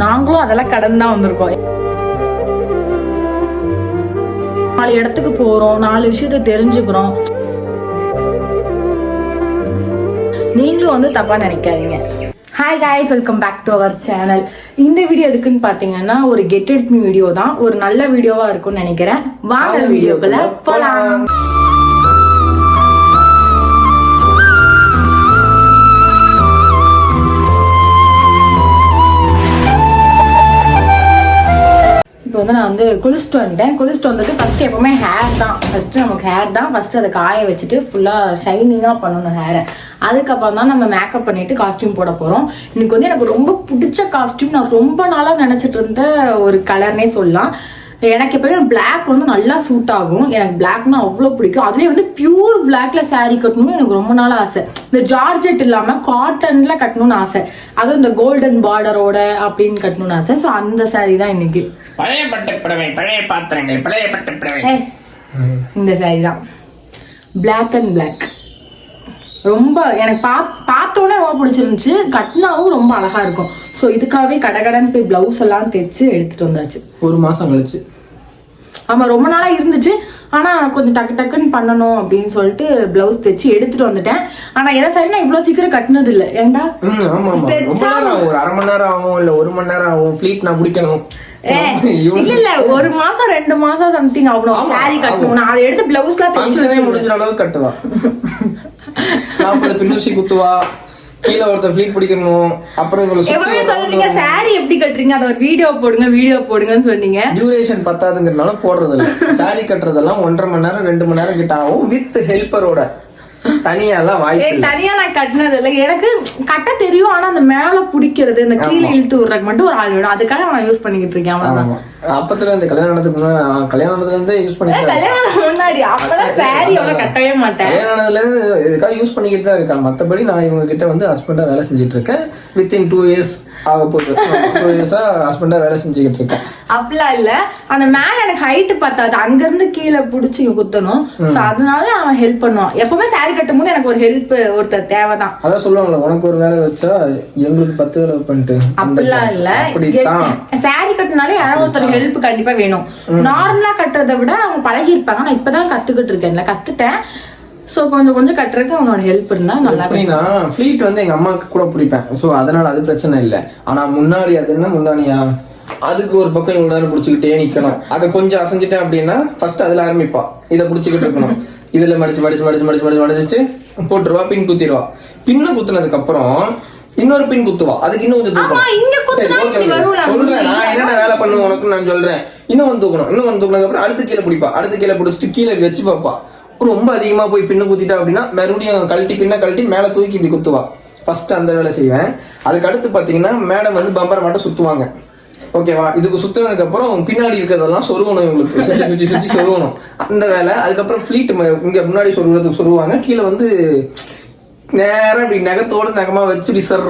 நாங்களும் அதெல்லாம் கடந்து தான் வந்திருக்கோம். நாலு இடத்துக்கு போறோம் நாலு விஷயத்த தெரிஞ்சுக்கிறோம். நீங்களும் வந்து தப்பா நினைக்காதீங்க. Hi guys welcome back to our channel இந்த வீடியோ எதுக்குன்னு பார்த்தீங்கன்னா ஒரு கெட் எட் மீ வீடியோ தான். ஒரு நல்ல வீடியோவா இருக்கும்னு நினைக்கிறேன். வாங்க வீடியோக்குள்ள போலாம். இப்போ வந்து நான் வந்து குளிச்சுட்டு வந்துட்டேன். குளிச்சுட்டு வந்துட்டு ஃபர்ஸ்ட் எப்பவுமே ஹேர் தான். ஃபர்ஸ்ட் நமக்கு ஹேர் தான். ஃபர்ஸ்ட் அதை காய வச்சுட்டு ஃபுல்லாக ஷைனிங்காக பண்ணணும் ஹேரை அதுக்கப்புறம் தான் நம்ம மேக்கப் பண்ணிட்டு காஸ்டியூம் போட போகிறோம் இன்னைக்கு வந்து எனக்கு ரொம்ப பிடிச்ச காஸ்டியூம் நான் ரொம்ப நாளாக நினச்சிட்டு இருந்த ஒரு கலர்னே சொல்லலாம். எனக்கு எப்பவுமே Black வந்து நல்லா சூட் ஆகும். எனக்கு பிளாக்னா அவ்வளோ பிடிக்கும். அதுலேயே வந்து பியூர் பிளாக்ல saree கட்டணும்னு எனக்கு ரொம்ப நாள் ஆசை. இந்த ஜார்ஜெட் இல்லாமல் காட்டன்ல கட்டணும்னு ஆசை. அதுவும் இந்த கோல்டன் பார்டரோட அப்படின்னு கட்டணும்னு ஆசை. ஸோ அந்த saree தான் இன்னைக்கு. பழைய பட்டுப்புடவை பழைய பாத்திரங்கள் பழைய பட்டுப்புடவை. ஏய், இந்த saree தான். Black and Black. ரொம்ப எனக்கு பா பார்த்தோன்னே ரொம்ப பிடிச்சிருந்துச்சு. கட்டினாவும் ரொம்ப அழகா இருக்கும். ஸோ இதுக்காகவே கடகடன் போய் பிளவுஸ் எல்லாம் தைச்சு எடுத்துட்டு வந்தாச்சு. ஒரு மாசம் கழிச்சு. ஆமா ரொம்ப நாளா இருந்துச்சு. ஆனா கொஞ்சம் டக்கு டக்குன்னு பண்ணணும் அப்படின்னு சொல்லிட்டு பிளவுஸ் தைச்சு எடுத்துட்டு வந்துட்டேன். ஆனா எதை சரி நான் இவ்வளவு சீக்கிரம் கட்டினது இல்ல ஆகும். ஒரு அரை மணி நேரம் ஆகும் இல்ல ஒரு மணி நேரம் ஆகும். ஃபிளீட் நான் பிடிக்கணும் இல்ல இல்ல. ஒரு மாசம் ரெண்டு மாசம் சம்திங் ஆகணும். சாரி கட்டணும் நான் அதை எடுத்து பிளவுஸ்ல. முடிஞ்ச அளவுக்கு கட்டுவா. நாற்பது பின்னூசி குத்துவா கீழே ஒருத்தர் ஃபிளீட் பிடிக்கணும் அப்புறம் இவங்களை எப்பவுமே சொல்றீங்க? சாரி எப்படி கட்டுறீங்க? அதை ஒரு வீடியோ போடுங்க வீடியோ போடுங்கன்னு சொன்னீங்க. டியூரேஷன் பத்தாதுங்கிறனால போடுறது இல்ல சாரி கட்டுறதெல்லாம் ஒன்றரை மணி நேரம் ரெண்டு மணி நேரம் கிட்ட ஆகும். வித் ஹெல்ப்பரோட தனியாலாம் வாய்ப்பு தனியா நான் கட்டினது இல்ல எனக்கு கட்ட தெரியும் ஆனா அந்த மேல பிடிக்கிறது இந்த கீழே இழுத்து விடுறதுக்கு மட்டும் ஒரு ஆள் வேணும். அதுக்காக நான் யூஸ் பண்ணிக்கிட்டு இருக்கேன் அவ்வளவுதான். அப்பத்துல இந்த கல்யாணம் ஆனதுக்கு முன்னாடி ஆனதுல இருந்தே யூஸ் பண்ணிட்டு முன்னாடி அப்பெல்லாம் சாரி அவ்வளவு கட்டவே மாட்டேன். கல்யாணம் ஆனதுல இருந்து இதுக்காக யூஸ் பண்ணிக்கிட்டு தான் இருக்கேன் மத்தபடி நான் இவங்க கிட்ட வந்து ஹஸ்பண்டா வேலை செஞ்சுட்டு இருக்கேன். வித்தின் டூ இயர்ஸ் ஆக போகுது. டூ இயர்ஸா ஹஸ்பண்டா வேலை செஞ்சுக்கிட்டு இருக்கேன். அப்படிலாம் இல்ல. அந்த மேல எனக்கு ஹைட் பத்தாது. அங்க இருந்து கீழே புடிச்சு குத்தணும். சோ அதனால அவன் ஹெல்ப் பண்ணுவான். எப்பவுமே சாரி கட்டும் போது எனக்கு ஒரு ஹெல்ப் ஒருத்தர் தேவைதான். அதான் சொல்லுவாங்கல்ல உனக்கு ஒரு வேலை வச்சா எங்களுக்கு பத்து வேலை பண்ணிட்டு. அப்படிலாம் இல்ல. சாரி கட்டினாலே யாராவது ஒருத்தர் ஹெல்ப் கண்டிப்பா வேணும். நார்மலா கட்டுறதை விட அவங்க பழகி இருப்பாங்க நான் இப்பதான் கத்துக்கிட்டு இருக்கேன்ல கத்துட்டேன். சோ கொஞ்சம் கொஞ்சம் கட்டுறதுக்கு அவனோட ஹெல்ப் இருந்தா நல்லா எப்படின்னா ஃபிளீட் வந்து எங்க அம்மாவுக்கு கூட பிடிப்பேன். ஸோ அதனால அது பிரச்சனை இல்லை. ஆனா முன்னாடி அது என்ன முந்தானியா? அதுக்கு ஒரு பக்கம் இவ்வளவு நேரம் பிடிச்சிக்கிட்டே நிக்கணும். அதை கொஞ்சம் அசைஞ்சிட்டேன் அப்படின்னா ஃபர்ஸ்ட் அதுல ஆரம்பிப்பா. இதை பிடிச்சிக்கிட்டு இருக்கணும். இதுல மடிச்சு மடிச்சு மடிச்சு மடிச்சு மடிச்சு மடிச்சு போட்டுருவா பின் குத்திடுவா பின்னு குத்துனதுக்கு அப்புறம் இன்னொரு பின் குத்துவா. அதுக்கு இன்னும் கொஞ்சம் தூக்கணும். சரி ஓகே சொல்றேன் நான் என்னென்ன வேலை பண்ணுவேன் உனக்கு நான் சொல்றேன். இன்னும் வந்து தூக்கணும் இன்னும் வந்து தூக்கினதுக்கு அப்புறம் அடுத்து கீழே பிடிப்பா. அடுத்து கீழே பிடிச்சிட்டு கீழே வச்சு பார்ப்பா. ரொம்ப அதிகமா போய் பின்னு குத்திட்டா அப்படின்னா மறுபடியும் கழட்டி பின்ன கழட்டி மேல தூக்கி இப்படி குத்துவா. ஃபர்ஸ்ட் அந்த வேலை செய்வேன். அதுக்கு அடுத்து பாத்தீங்கன்னா மேடம் வந்து பம்பரை மட்டும் சுத்துவாங்க. ஓகேவா இதுக்கு சுத்துனதுக்கு அப்புறம் பின்னாடி இருக்கிறதெல்லாம் சொருவணும் இவங்களுக்கு. சுத்தி சுத்தி சுத்தி சொருவணும் அந்த வேலை. அதுக்கப்புறம் ஃபிளீட் இங்க முன்னாடி சொருவுறதுக்கு சொருவாங்க கீழே வந்து நேரம் இப்படி நகத்தோட நகமா வச்சு இப்படி சர்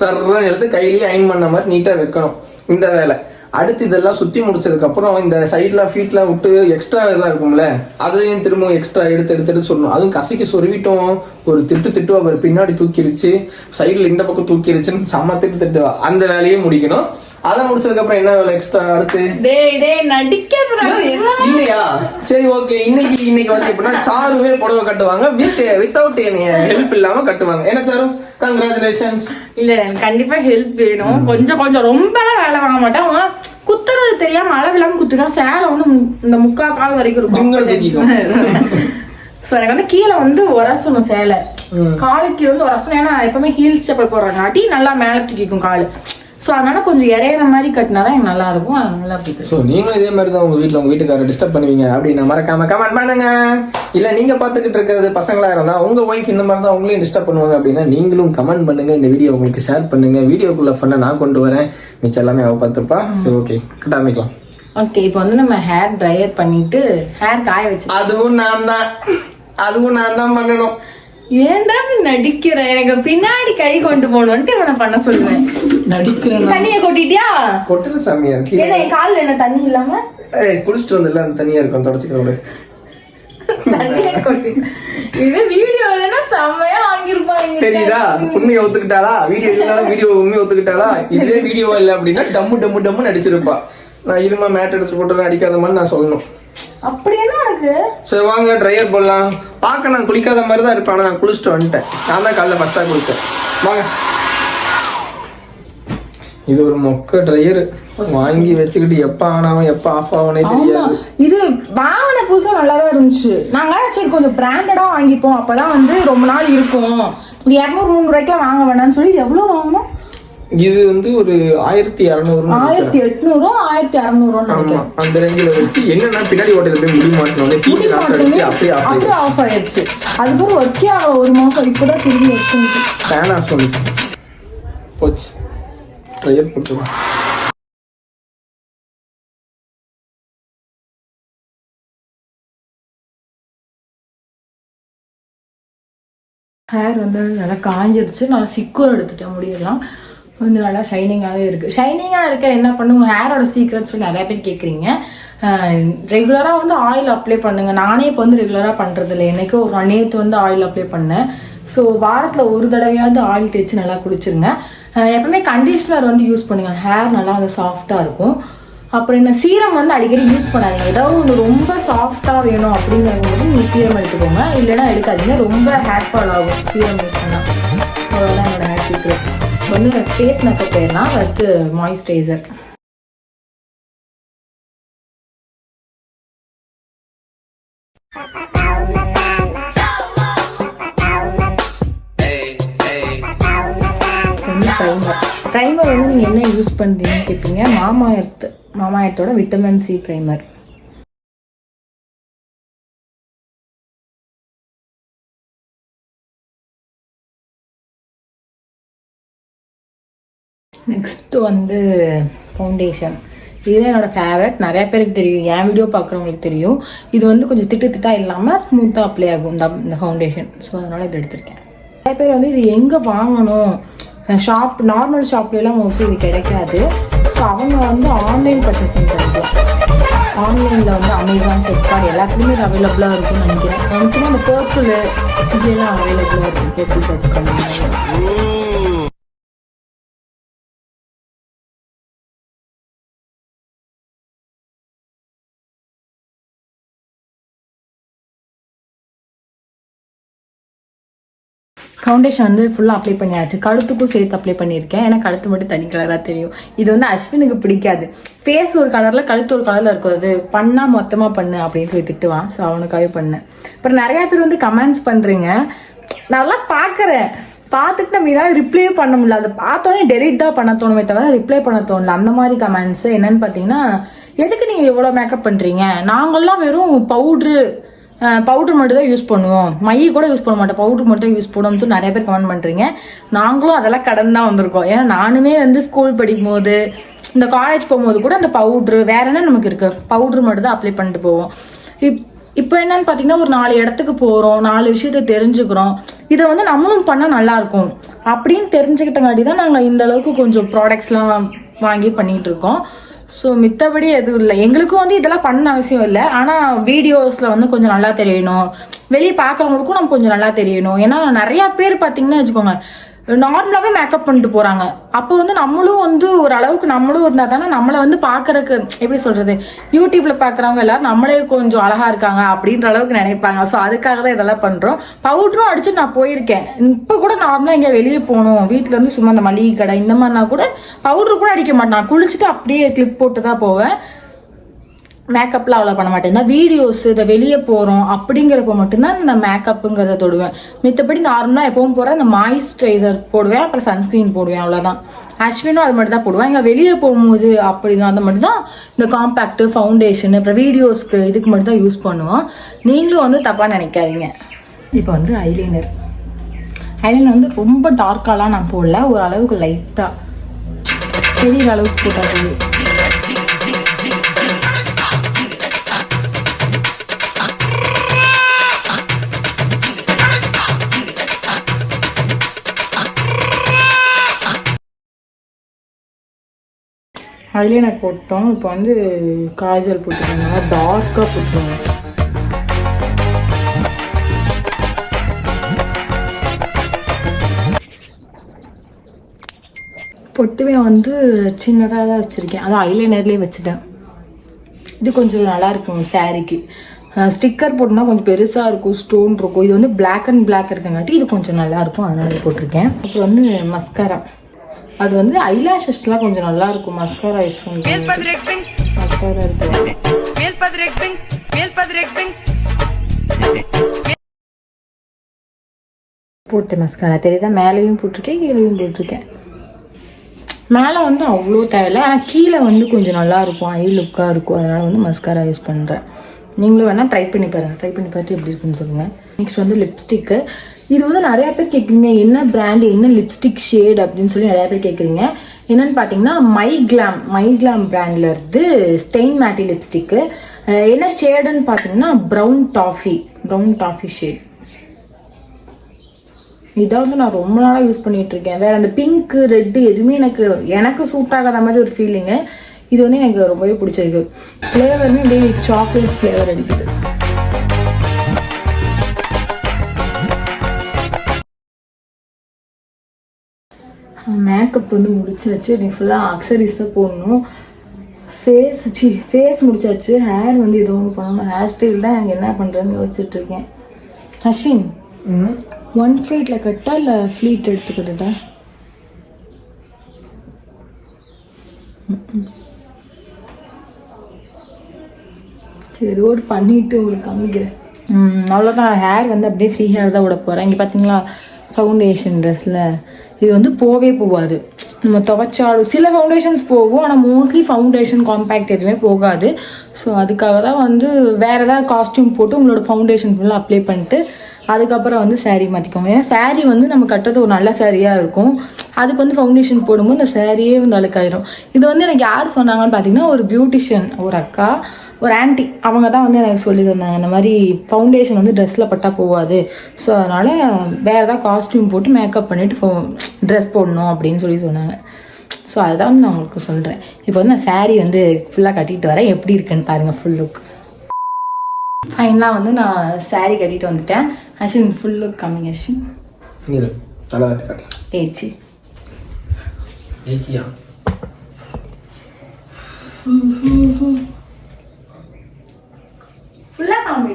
சர்ன்னு எடுத்து கையிலேயே அயன் பண்ண மாதிரி நீட்டா வைக்கணும். இந்த வேலை. அடுத்து இதெல்லாம் சுத்தி முடிச்சதுக்கு அப்புறம் இந்த சைட்ல ஃபீட்லாம் விட்டு எக்ஸ்ட்ரா இதெல்லாம் இருக்கும்ல அதையும் திரும்பவும் எக்ஸ்ட்ரா எடுத்து எடுத்து எடுத்து சொல்லணும். அதுவும் கசைக்கு சொருவிட்டோம். ஒரு திட்டு திட்டு அவர் பின்னாடி தூக்கிடுச்சு சைடில் இந்த பக்கம் தூக்கிடுச்சுன்னு செம்ம திட்டு திட்டுவா. அந்த வேலையும் முடிக்கணும். அதை முடிச்சதுக்கு அப்புறம் என்ன வேலை எக்ஸ்ட்ரா அடுத்து? டேய் டேய் நடிக்க இல்லையா? சரி ஓகே இன்னைக்கு இன்னைக்கு வந்து எப்படின்னா சாருவே புடவை கட்டுவாங்க. வித் வித்தவுட் ஹெல்ப் இல்லாம கட்டுவாங்க. என்ன சாரு? கங்க்ராச்சுலேஷன்ஸ் இல்ல எனக்கு கண்டிப்பா ஹெல்ப் வேணும். கொஞ்சம் கொஞ்சம் ரொம்ப வேலை வாங்க மாட்டேன். குத்துறது தெரியாம அளவில்லாம குத்துறான் சேலை வந்து இந்த முக்கா கால் வரைக்கும் இருக்கும். சோ எனக்கு வந்து கீழே வந்து உரசணும் சேலை. காலுக்கு வந்து உரசணும் ஏன்னா எப்பவுமே ஹீல்ஸ் செப்பல் போடுறாங்காட்டி நல்லா மேல தூக்கிக்கும் காலு. சோ அதனால கொஞ்சம் இறையிற மாதிரி கட்டினாதான் எனக்கு நல்லா இருக்கும். அதனால அப்படி. ஸோ நீங்களும் இதே மாதிரி தான் உங்க வீட்டில் உங்க வீட்டுக்காரர் டிஸ்டர்ப் பண்ணுவீங்க அப்படின்னு மறக்காம கமெண்ட் பண்ணுங்க. இல்ல நீங்க பார்த்துக்கிட்டு இருக்கிறது பசங்களா இருந்தா உங்க ஒய்ஃப் இந்த மாதிரி தான் உங்களையும் டிஸ்டர்ப் பண்ணுவாங்க அப்படின்னா நீங்களும் கமெண்ட் பண்ணுங்க. இந்த வீடியோ உங்களுக்கு ஷேர் பண்ணுங்க. வீடியோக்குள்ள ஃபண்ணை நான் கொண்டு வரேன். மிச்சம் எல்லாமே அவ பார்த்துப்பா சரி ஓகே கட்ட ஆரம்பிக்கலாம். ஓகே இப்போ வந்து நம்ம ஹேர் ட்ரையர் பண்ணிட்டு ஹேர் காய வச்சு அதுவும் நான் தான். அதுவும் நான் தான் பண்ணணும். ஏன்டா நீ நடிக்கிற? எனக்கு பின்னாடி கை கொண்டு போகணும்ட்டு இவனை பண்ண சொல்லுவேன். நடிக்கிறேன்? தண்ணிய கொட்டிட்டியா? கொட்டுற சாமியா இருக்கு ஏன்னா என் கால்ல என்ன தண்ணி இல்லாம? ஏய் குளிச்சுட்டு வந்துல அந்த தனியா இருக்கும் தண்ணியை கொட்டி. இது வீடியோலன்னா செம்மையா வாங்கியிருப்பாங்க தெரியுதா? உண்மையை ஒத்துக்கிட்டாளா? வீடியோ வீடியோ உண்மையை ஒத்துக்கிட்டாளா? இதே வீடியோ இல்லை அப்படின்னா டம்மு டம்மு டம்மு நடிச்சிருப்பா. நான் இருமா மேட் எடுத்து போட்டு அடிக்காத மாதிரி நான் சொல்லணும். அப்படி என்ன உனக்கு? சரி வாங்க ட்ரையர் போடலாம். பார்க்க நான் குளிக்காத மாதிரி தான் இருப்பேன் ஆனா நான் குளிச்சுட்டு வந்துட்டேன். நான் தான் காலைல ஃபஸ்ட்டாக குளிச்சேன் வாங்க. இது ஒரு மொக்க ட்ரையர் வாங்கி வச்சுக்கிட்டு எப்ப ஆன் ஆகும் எப்ப ஆஃப் ஆகும்னே ஆமா. தெரியாது. இது வாங்கின புதுசும் நல்லா தான் இருந்துச்சு. நாங்க சரி கொஞ்சம் பிராண்டடா வாங்கிப்போம். அப்பதான் வந்து ரொம்ப நாள் இருக்கும். இரநூறு மூணு ரூபாய்க்குலாம் வாங்க வேணாம்னு சொல்லி எவ்வளவு வாங்கணும் இது வந்து ஒரு ஆயிரத்தி இரநூறுன்னு ஆயிரத்தி எட்நூறோ ஆயிரத்தி அறநூறுன்னு நினைக்கிறேன். அந்த ரேஞ்சில் வச்சு என்னன்னா பின்னாடி ஓட்டையில போய் முடி மாட்டணும் முடி அப்படியே ஆஃப் ஆயிடுச்சு. அதுக்கப்புறம் ஒர்க்கே ஒரு மாசம் இப்பதான் திரும்பி வச்சுட்டு ஆஃப் பண்ணி போச்சு. ட்ரையர் போட்டுருவோம் ஹேர் வந்து நல்லா காஞ்சிருச்சு. நல்லா சிக்கும் எடுத்துட்டேன் முடியெல்லாம். வந்து நல்லா ஷைனிங்காகவே இருக்குது ஷைனிங்காக இருக்க என்ன பண்ணுங்க ஹேரோட சீக்ரெட் சொல்லி நிறைய பேர் கேட்குறீங்க ரெகுலராக வந்து ஆயில் அப்ளை பண்ணுங்கள் நானே இப்போ வந்து ரெகுலராக பண்ணுறதில்ல எனக்கு ஒரு நேற்று வந்து ஆயில் அப்ளை பண்ணேன். ஸோ வாரத்தில் ஒரு தடவையாவது ஆயில் தேய்ச்சி நல்லா குடிச்சிருங்க. எப்பவுமே கண்டிஷ்னர் வந்து யூஸ் பண்ணுங்கள் ஹேர் நல்லா வந்து சாஃப்டாக இருக்கும். அப்புறம் என்ன சீரம் வந்து அடிக்கடி யூஸ் பண்ணாதீங்க. ஏதாவது ஒன்று ரொம்ப சாஃப்டாக வேணும் அப்படிங்கிறது நீங்கள் சீரம் எடுத்துக்கோங்க. இல்லைன்னா எடுக்காதீங்க. ரொம்ப ஹேர் ஃபால் ஆகும் சீரம் யூஸ் பண்ணால் சீக்ரெட் வந்து ஃபேஸ் மேக்கப் போயிடலாம் ஃபஸ்ட்டு மாய்ஸ்சரைசர் ப்ரைமர் ப்ரைமர் வந்து நீங்கள் என்ன யூஸ் பண்ணுறீங்கன்னு கேட்பீங்க மாமா எர்த் மாமா எர்த்தோட விட்டமின் சி ப்ரைமர் நெக்ஸ்ட்டு வந்து ஃபவுண்டேஷன் இதுதான் என்னோடய ஃபேவரட் நிறையா பேருக்கு தெரியும். என் வீடியோ பார்க்குறவங்களுக்கு தெரியும். இது வந்து கொஞ்சம் திட்டு திட்டா இல்லாமல் ஸ்மூத்தாக அப்ளை ஆகும் இந்த இந்த ஃபவுண்டேஷன் ஸோ அதனால் இது எடுத்திருக்கேன். நிறைய பேர் வந்து இது எங்கே வாங்கணும்? ஷாப் நார்மல் ஷாப்லாம் மோஸ்ட்லி இது கிடைக்காது. ஸோ அவங்க வந்து ஆன்லைன் பர்ச்சேசிங் பண்ணிக்கலாம் ஆன்லைனில் வந்து அமேசான் ஃப்ளிப்கார்ட் எல்லாத்துலேயுமே இது அவைலபிளாக இருக்கும்னு நினைக்கிறேன். நினைக்கிறேன் அந்த பர்பிள் இதெல்லாம் அவைலபிளாக இருக்கும் பர்பிள் ஃப்ளிப்கார்ட் ஃபவுண்டேஷன் வந்து ஃபுல்லாக அப்ளை பண்ணியாச்சு. கழுத்துக்கும் சேர்த்து அப்ளை பண்ணியிருக்கேன். ஏன்னா கழுத்து மட்டும் தனி கலராக தெரியும். இது வந்து அஸ்வினுக்கு பிடிக்காது. ஃபேஸ் ஒரு கலரில் கழுத்து ஒரு கலரில் இருக்கும் அது பண்ணால் மொத்தமாக பண்ணு அப்படின்னு சொல்லி திட்டுவான். ஸோ அவனுக்காகவே பண்ணேன் அப்புறம் நிறையா பேர் வந்து கமெண்ட்ஸ் பண்ணுறீங்க நல்லா பார்க்குறேன். பார்த்துட்டு நம்ம ஏதாவது ரிப்ளே பண்ண முடியல. அதை பார்த்தோன்னே டெலிட் தான் பண்ண தோணுமே தவிர ரிப்ளை பண்ண தோணல. அந்த மாதிரி கமெண்ட்ஸ் என்னன்னு பார்த்தீங்கன்னா எதுக்கு நீங்கள் எவ்வளோ மேக்கப் பண்ணுறீங்க நாங்கள்லாம் வெறும் பவுட்ரு பவுடர் மட்டும் தான் யூஸ் பண்ணுவோம். மைய கூட யூஸ் பண்ண மாட்டோம். பவுடர் மட்டும் யூஸ் பண்ணுவோம்னு சொல்லி நிறைய பேர் கமெண்ட் பண்ணுறீங்க நாங்களும் அதெல்லாம் கடந்து தான் வந்திருக்கோம். ஏன்னா நானுமே வந்து ஸ்கூல் படிக்கும் போது இந்த காலேஜ் போகும்போது கூட அந்த பவுட்ரு வேற என்ன நமக்கு இருக்கு? பவுடர் மட்டும் தான் அப்ளை பண்ணிட்டு போவோம். இப் இப்போ என்னன்னு பார்த்தீங்கன்னா ஒரு நாலு இடத்துக்கு போகிறோம் நாலு விஷயத்த தெரிஞ்சுக்கிறோம். இதை வந்து நம்மளும் பண்ணால் நல்லாயிருக்கும் அப்படின்னு தெரிஞ்சுக்கிட்டங்காட்டி தான் நாங்கள் இந்த அளவுக்கு கொஞ்சம் ப்ராடக்ட்ஸ்லாம் வாங்கி பண்ணிகிட்ருக்கோம் இருக்கோம். ஸோ மித்தபடி எதுவும் இல்லை. எங்களுக்கும் வந்து இதெல்லாம் பண்ண அவசியம் இல்லை. ஆனால் வீடியோஸில் வந்து கொஞ்சம் நல்லா தெரியணும். வெளியே பார்க்குறவங்களுக்கும் நம்ம கொஞ்சம் நல்லா தெரியணும். ஏன்னா நிறையா பேர் பார்த்தீங்கன்னா வச்சுக்கோங்க நார்மலாகவே மேக்கப் பண்ணிட்டு போகிறாங்க அப்போ வந்து நம்மளும் வந்து ஒரு அளவுக்கு நம்மளும் இருந்தால் தானே நம்மளை வந்து பார்க்குறக்கு எப்படி சொல்கிறது யூடியூப்பில் பார்க்குறவங்க எல்லாரும் நம்மளே கொஞ்சம் அழகாக இருக்காங்க அப்படின்ற அளவுக்கு நினைப்பாங்க. ஸோ அதுக்காக தான் இதெல்லாம் பண்ணுறோம் பவுட்ரும் அடிச்சு நான் போயிருக்கேன். இப்போ கூட நார்மலாக எங்கேயா வெளியே போகணும். வீட்டில் இருந்து சும்மா அந்த மளிகை கடை இந்த மாதிரினா கூட பவுட்ரு கூட அடிக்க மாட்டேன். குளிச்சுட்டு அப்படியே கிளிப் போட்டு தான் போவேன். மேக்கப்லாம் அவ்வளோ பண்ண மாட்டேன். இந்த வீடியோஸ் இதை வெளியே போகிறோம் அப்படிங்கிறப்ப மட்டும்தான் இந்த மேக்கப்புங்கிறத தொடுவேன். மித்தபடி நார்மலாக எப்பவும் போகிற இந்த மாய்ஸ்சரைசர் போடுவேன் அப்புறம் சன்ஸ்க்ரீன் போடுவேன் அவ்வளோதான் அஸ்வினும் அது மட்டும் தான் போடுவேன். இங்கே வெளியே போகும்போது அப்படி தான் அது மட்டும் தான் இந்த காம்பேக்ட்டு ஃபவுண்டேஷன் அப்புறம் வீடியோஸ்க்கு இதுக்கு மட்டும் தான் யூஸ் பண்ணுவோம். நீங்களும் வந்து தப்பாக நினைக்காதீங்க. இப்போ வந்து ஐலைனர் ஐலைனர் வந்து ரொம்ப டார்க்காலாம் நான் போடல. ஓரளவுக்கு லைட்டாக பெரிய அளவுக்கு போட்டால் அதிலே நான் போட்டோம். இப்போ வந்து காஜல் போட்டுக்கோங்க. டார்க்காக போட்டுருவோம் பொட்டுமே வந்து சின்னதாக தான் வச்சுருக்கேன். அதுவும் ஐலைனர்லேயே வச்சுட்டேன். இது கொஞ்சம் நல்லாயிருக்கும் இருக்கும் ஸ்டிக்கர் போட்டோம்னா கொஞ்சம் பெருசாக இருக்கும் ஸ்டோன் இருக்கும். இது வந்து பிளாக் அண்ட் பிளாக் இருக்கங்காட்டி இது கொஞ்சம் நல்லாயிருக்கும் அதனால போட்டிருக்கேன். அப்புறம் வந்து மஸ்காரா அது வந்து ஐலாஷஸ்லாம் கொஞ்சம் நல்லா இருக்கும் மஸ்காரா யூஸ் பண்ணுறேன் மஸ்காரா இருக்கு போட்டு மஸ்காரா தெரியுதா? மேலேயும் போட்டிருக்கேன் கீழேயும் போட்டிருக்கேன். மேலே வந்து அவ்வளோ தேவையில்லை. ஆனால் கீழே வந்து கொஞ்சம் நல்லா இருக்கும் ஐ லுக்காக இருக்கும். அதனால் வந்து மஸ்காரா யூஸ் பண்ணுறேன் நீங்களும் வேணால் ட்ரை பண்ணி பாருங்கள் ட்ரை பண்ணி பார்த்து எப்படி இருக்குன்னு சொல்லுங்கள் நெக்ஸ்ட் வந்து லிப்ஸ்டிக்கு இது வந்து நிறையா பேர் கேட்குறீங்க என்ன பிராண்டு என்ன லிப்ஸ்டிக் ஷேட் அப்படின்னு சொல்லி நிறையா பேர் கேட்குறீங்க என்னன்னு பார்த்தீங்கன்னா மை கிளாம் மை கிளாம் பிராண்டில் இருந்து ஸ்டெயின் மேட்டி லிப்ஸ்டிக்கு என்ன ஷேடுன்னு பார்த்தீங்கன்னா brown toffee brown toffee shade இதை வந்து நான் ரொம்ப நாளாக யூஸ் பண்ணிகிட்டு இருக்கேன். வேறு அந்த பிங்க் ரெட்டு எதுவுமே எனக்கு எனக்கு சூட் ஆகாத மாதிரி ஒரு ஃபீலிங்கு இது வந்து எனக்கு ரொம்பவே பிடிச்சிருக்கு. ஃப்ளேவருமே அப்படியே சாக்லேட் ஃப்ளேவர் அடிக்குது. மேக்கப் வந்து முடிச்சாச்சு. நீ ஃபுல்லாக அக்சரிஸ் தான் போடணும். ஃபேஸ் சி ஃபேஸ் முடிச்சாச்சு. ஹேர் வந்து ஏதோ ஒன்று பண்ணணும். ஹேர் ஸ்டைல் தான் எனக்கு என்ன பண்ணுறேன்னு யோசிச்சுட்டு இருக்கேன். ஹஷின் ஒன் ஃப்ளீட்டில் கட்டா இல்லை ஃப்ளீட் எடுத்துக்கிட்டா சரி ஏதோ ஒரு பண்ணிட்டு உங்களுக்கு காமிக்கிறேன் அவ்வளோதான் ஹேர் வந்து அப்படியே ஃப்ரீ ஹேர் தான் விட போகிறேன் இங்கே பார்த்தீங்களா ஃபவுண்டேஷன் ட்ரெஸ்ஸில் இது வந்து போவே போகாது. நம்ம துவைச்சாலும் சில ஃபவுண்டேஷன்ஸ் போகும். ஆனால் மோஸ்ட்லி ஃபவுண்டேஷன் காம்பேக்ட் எதுவுமே போகாது. ஸோ அதுக்காக தான் வந்து வேறு ஏதாவது காஸ்ட்யூம் போட்டு உங்களோட ஃபவுண்டேஷன் ஃபுல்லாக அப்ளை பண்ணிட்டு அதுக்கப்புறம் வந்து saree மாற்றிக்கோங்க ஏன்னா saree வந்து நம்ம கட்டுறது ஒரு நல்ல சாரியாக இருக்கும். அதுக்கு வந்து ஃபவுண்டேஷன் போடும்போது இந்த சாரியே வந்து அழுக்காயிரும். இது வந்து எனக்கு யார் சொன்னாங்கன்னு பார்த்தீங்கன்னா ஒரு பியூட்டிஷியன் ஒரு அக்கா. ஒரு ஆன்ட்டி அவங்க தான் வந்து எனக்கு சொல்லி தந்தாங்க இந்த மாதிரி ஃபவுண்டேஷன் வந்து ட்ரெஸ்ஸில் பட்டா போகாது. ஸோ அதனால் வேறு ஏதாவது காஸ்டியூம் போட்டு மேக்கப் பண்ணிவிட்டு ட்ரெஸ் போடணும் அப்படின்னு சொல்லி சொன்னாங்க. ஸோ அதுதான் வந்து நான் உங்களுக்கு சொல்கிறேன் இப்போ வந்து நான் saree வந்து ஃபுல்லாக கட்டிட்டு வரேன். எப்படி இருக்குன்னு பாருங்கள் ஃபுல் லுக் ஃபைனலாக வந்து நான் saree கட்டிட்டு வந்துட்டேன். அஷின் ஃபுல் லுக் கம்மிங் அஷின் ஏச்சி. ஏச்சியா?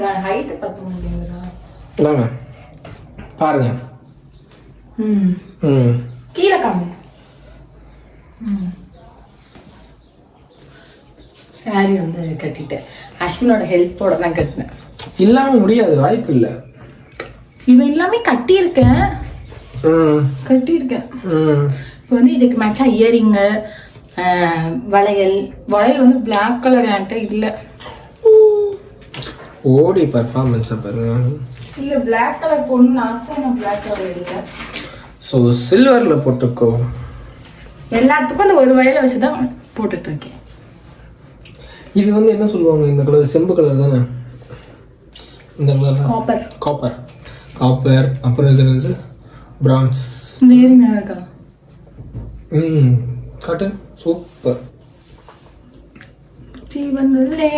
காமிடா ஹைட்டு பத்த முடியுங்களா இந்தாங்க. பாருங்க. ம். ம். கீழே காமி. சாரி வந்து கட்டிட்டேன். அஸ்வினோட ஹெல்ப்போட தான் கட்டினேன். இல்லாம முடியாது. வாய்ப்பு இல்லை. இவன் எல்லாமே கட்டியிருக்கேன். ம். கட்டியிருக்கேன். ம். இப்போ வந்து இதுக்கு மேட்சா இயரிங்கு வளையல். வளையல் வந்து Black கலர் என்கிட்ட இல்லை. ஓடி பர்ஃபார்மன்ஸை பாருங்க. இல்லை Black கலர் போடணும்னு ஆசை நான் Black கலர் இல்லை. ஸோ சில்வரில் போட்டுக்கோ. எல்லாத்துக்கும் அந்த ஒரு வளையல வச்சு தான் போட்டுட்டு இருக்கேன் இது வந்து என்ன சொல்லுவாங்க? இந்த கலர் செம்பு கலர் தானே? இந்த கலர் காப்பர் காப்பர் காப்பர் அப்புறம் இது என்னது? பிரான்ஸ் இருக்கா ம் காட்டு சூப்பர் வைக்காமலே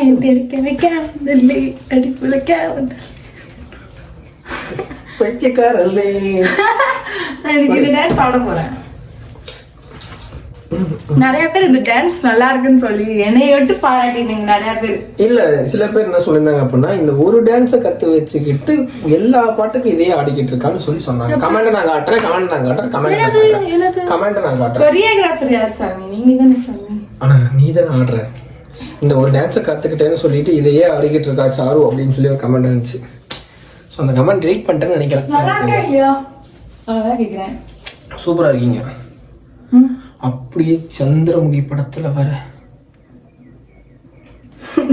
அடிப்புழைக்க வந்து பைத்தியக்காரல்லே எனக்கு இந்த டான்ஸ் ஆட போறேன் நிறைய பேர் இந்த டான்ஸ் நல்லா இருக்குன்னு சொல்லி என்னை விட்டு பாராட்டினீங்க நிறைய பேர் இல்ல சில பேர் என்ன சொல்லியிருந்தாங்க அப்படின்னா இந்த ஒரு டான்ஸை கத்து வச்சுக்கிட்டு எல்லா பாட்டுக்கும் இதே ஆடிக்கிட்டு இருக்கான்னு சொல்லி சொன்னாங்க கமெண்ட் நான் காட்டுறேன் கமெண்ட் நான் காட்டுறேன் கமெண்ட் கமெண்ட் நான் காட்டுறேன் கொரியோகிராஃபர் யார் சாமி நீங்க தானே சாமி ஆனா நீ தானே ஆடுற இந்த ஒரு டான்ஸை கத்துக்கிட்டேன்னு சொல்லிட்டு இதையே ஆடிக்கிட்டு இருக்கா சாரு அப்படின்னு சொல்லி ஒரு கமெண்ட் இருந்துச்சு ஸோ அந்த கமெண்ட் ரீட் பண்ணிட்டேன்னு நினைக்கிறேன். இருக்கா இல்லையா? அதான் கேக்குறேன். சூப்பரா இருக்கீங்க. அப்படியே சந்திரமுகி படத்துல வர.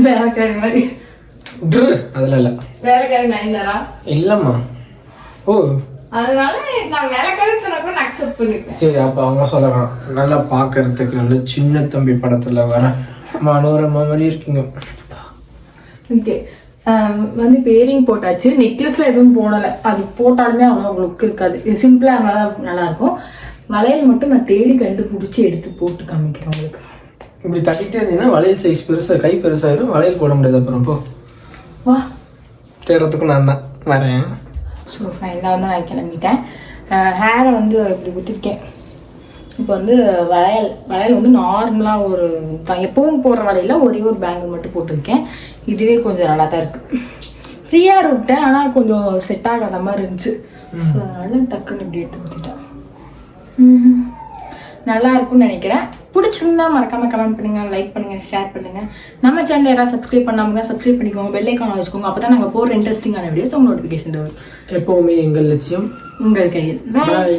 வேலைக்காரி மாதிரி. ட்ரு, அதுல இல்ல. இல்லம்மா. ஓ. அதனால நான் வேலைக்காரின்னு சொன்னா கூட நான் அக்செப்ட் பண்ணிப்பேன். சரி அப்ப அவங்க சொல்லலாம். நல்லா பாக்குறதுக்கு நல்ல சின்ன தம்பி படத்துல வர. மனோரமா மாதிரி இருக்கீங்க. ஓகே. வந்து பேரிங் போட்டாச்சு. நெக்லஸ்ல எதுவும் போடலை. அது போட்டாலுமே அவ்வளோ லுக் இருக்காது. இது சிம்பிளா இருந்தா நல்லா இருக்கும் வளையல் மட்டும் நான் தேடி கண்டுபிடிச்சி எடுத்து போட்டு காமிக்கிறேன் உங்களுக்கு. இப்படி தட்டிட்டே இருந்தீங்கன்னா வளையல் சைஸ் பெருசா கை பெருசாயிரும். வளையல் போட முடியாது அப்புறம். போ. வா. தேடுறதுக்கும் நான் தான் வரேன். ஸோ ஃபைனலாக வந்து நான் கிளம்பிட்டேன். ஹேரை வந்து இப்படி விட்டுருக்கேன். இப்போ வந்து வளையல் வளையல் வந்து நார்மலாக ஒரு தான் எப்பவும் போடுற வளையல ஒரே ஒரு பேங்கிள் மட்டும் போட்டிருக்கேன். இதுவே கொஞ்சம் நல்லா தான் இருக்கு. ஃப்ரீயாக விட்டேன் ஆனால் கொஞ்சம் செட் ஆகாத மாதிரி இருந்துச்சு. ஸோ அதனால டக்குன்னு இப்படி எடுத்து கொடுத்துட்டேன். நல்லா இருக்கும்னு நினைக்கிறேன். பிடிச்சிருந்தா மறக்காம கமெண்ட் பண்ணுங்க லைக் பண்ணுங்க ஷேர் பண்ணுங்க. நம்ம சேனல் யாராவது சப்ஸ்கிரைப் பண்ணாம சப்ஸ்கிரைப் பண்ணிக்கோங்க பெல் ஐக்கான் வச்சுக்கோங்க. அப்பதான் நாங்க போற இன்ட்ரெஸ்டிங்கான வீடியோஸ் உங்க நோட்டிஃபிகேஷன் வரும். எப்பவுமே எங்கள் லட்சியம் உங்கள் கையில். பாய்